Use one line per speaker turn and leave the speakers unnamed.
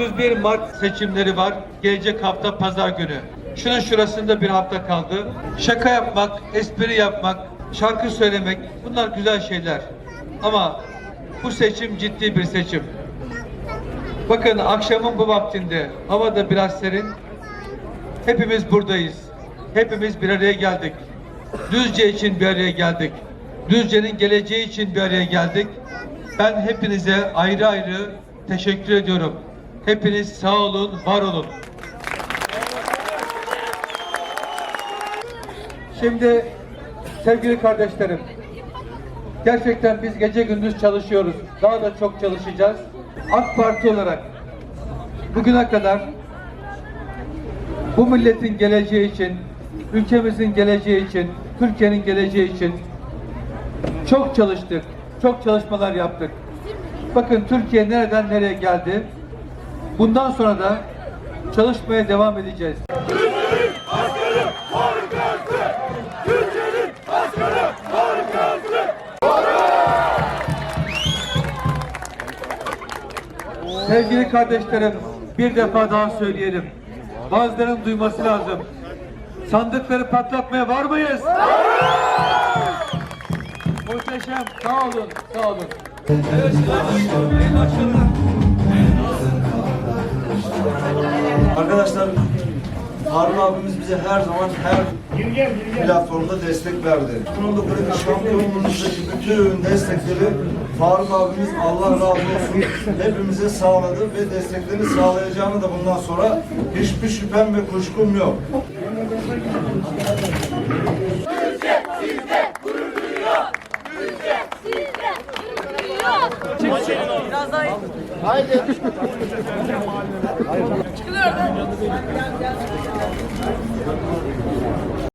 31 Mart seçimleri var. Gelecek hafta pazar günü. Şunun şurasında bir hafta kaldı. Şaka yapmak, espri yapmak, şarkı söylemek bunlar güzel şeyler. Ama bu seçim ciddi bir seçim. Bakın akşamın bu vaktinde hava da biraz serin. Hepimiz buradayız. Hepimiz bir araya geldik. Düzce için bir araya geldik. Düzce'nin geleceği için bir araya geldik. Ben hepinize ayrı ayrı teşekkür ediyorum. Hepiniz sağ olun, var olun. Şimdi sevgili kardeşlerim, gerçekten biz gece gündüz çalışıyoruz. Daha da çok çalışacağız. AK Parti olarak bugüne kadar bu milletin geleceği için, ülkemizin geleceği için, Türkiye'nin geleceği için çok çalıştık, çok çalışmalar yaptık. Bakın Türkiye nereden nereye geldi. Bundan sonra da çalışmaya devam edeceğiz. Sevgili kardeşlerim, bir defa daha söyleyelim. Bazılarının duyması lazım. Sandıkları patlatmaya var mıyız? Muhteşem. Sağ olun, sağ olun.
Arkadaşlar Harun abimiz bize her zaman her platformda destek verdi. Bunun da böyle şampiyonluğumuzdaki bütün destekleri Faruk abimiz Allah razı olsun hepimize sağladı ve desteklerini sağlayacağını da bundan sonra hiçbir şüphem ve kuşkum yok.
Çıkılıyor.